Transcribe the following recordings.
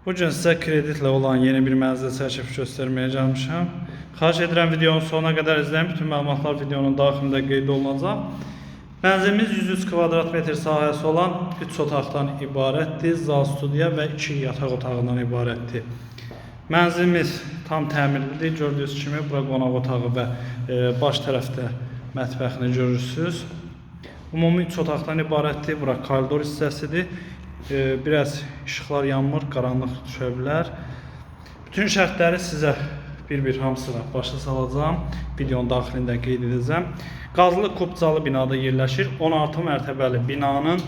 Bugün sizə kreditlə olan yeni bir mənzil çəkib göstərməyə gəlmişəm. Xahiş edirəm videonun sonuna qədər izləyin. Bütün məlumatlar videonun daxilində qeyd olunacaq. Mənzilimiz 103 kvadrat metr sahəsi olan 3 otaqdan ibarətdir. Zal studiya və 2 yataq otağından ibarətdir. Mənzilimiz tam təmirlidir. Gördüyünüz kimi bura qonaq otağı və e, baş tərəfdə mətbəxini görürsüz. Ümumi 3 otaqdan ibarətdir. Bura koridor hissəsidir. E, biraz işıqlar yanmır, qaranlıq düşə. Bütün şərtləri sizə bir-bir hamısına başa salacağam. Videonun daxilində qeyd edəcəm. Qazlı kubcalı binada yerləşir. 16 mərtəbəli binanın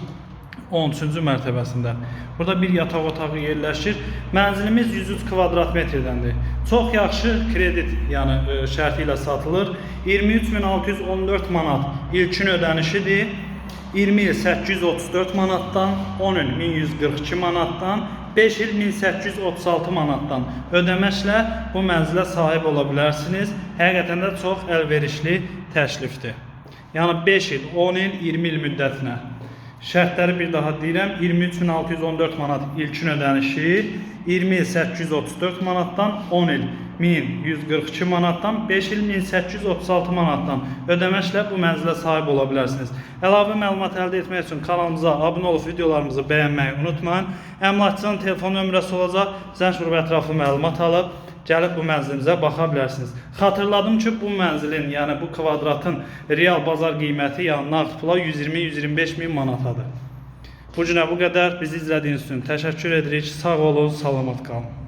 13-cü mərtəbəsində. Burada bir yataq otağı yerləşir. Mənzilimiz 103 kvadrat metrədəndir. Çox yaxşı kredit, yəni e, şərti ilə satılır. 23614 manat ilkin ödənişidir. 20 il 834 manatdan, 10 il 1142 manatdan, 5 il 1836 manatdan ödəməklə bu mənzilə sahib ola bilərsiniz. Həqiqətən də çox əlverişli təklifdir. Yəni 5 il, 10 il, 20 il müddətinə. Şərtləri bir daha deyirəm. 23614 manat ilkin ödənişi, 20 il 834 manatdan, 10 il 1142 manatdan, 5 il 1836 manatdan ödəməklə bu mənzilə sahib ola bilərsiniz. Əlavə məlumat əldə etmək üçün kanalımıza abunə olub videolarımızı bəyənməyi unutmayın. Əmlakçının telefon nömrəsi olacaq. Zəng vurub ətraflı məlumat alıb gəlib bu mənzilimizə baxa bilərsiniz. Xatırladım ki, bu mənzilin, yəni bu kvadratın real bazar qiyməti, yəni nağd pula 120-125 min manatadır. Bu günə bu qədər. Bizi izlədiyiniz üçün təşəkkür edirik. Sağ olun, salamat qalın.